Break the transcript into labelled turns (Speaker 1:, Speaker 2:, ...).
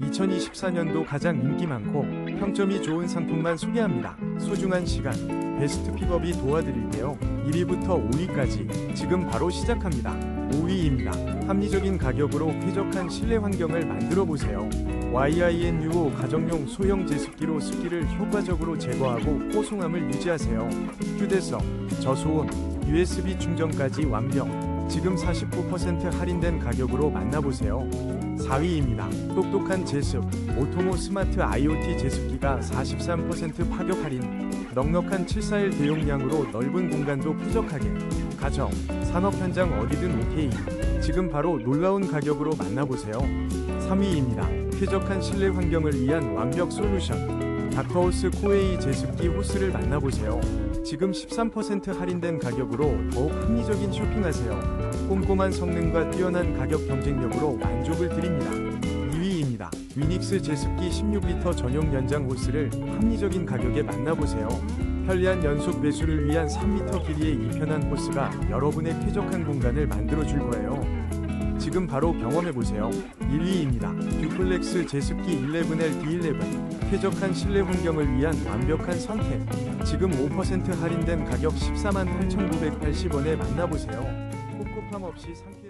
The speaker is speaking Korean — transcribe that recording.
Speaker 1: 2024년도 가장 인기 많고 평점이 좋은 상품만 소개합니다. 소중한 시간, 베스트 픽업이 도와드릴게요. 1위부터 5위까지 지금 바로 시작합니다. 5위입니다. 합리적인 가격으로 쾌적한 실내 환경을 만들어 보세요. YINUO 가정용 소형 제습기로 습기를 효과적으로 제거하고 뽀송함을 유지하세요. 휴대성, 저소음, USB 충전까지 완벽. 지금 49% 할인된 가격으로 만나보세요. 4위입니다. 똑똑한 제습, 오토모 스마트 IoT 제습기가 43% 파격 할인. 넉넉한 741 대용량으로 넓은 공간도 쾌적하게. 가정, 산업 현장 어디든 오케이. 지금 바로 놀라운 가격으로 만나보세요. 3위입니다. 쾌적한 실내 환경을 위한 완벽 솔루션. 다크하우스 코웨이 제습기 호스를 만나보세요. 지금 13% 할인된 가격으로 더욱 합리적인 쇼핑하세요. 꼼꼼한 성능과 뛰어난 가격 경쟁력으로 만족을 드립니다. 2위입니다. 위닉스 제습기 16리터 전용 연장 호스를 합리적인 가격에 만나보세요. 편리한 연속 배수를 위한 3m 길이의 이 편한 호스가 여러분의 쾌적한 공간을 만들어 줄 거예요. 지금 바로 경험해 보세요. 1위입니다. 듀플렉스 제습기 11L D11 쾌적한 실내 환경을 위한 완벽한 선택. 지금 5% 할인된 가격 14만 8,980원에 만나보세요. 꿉꿉함 없이 상쾌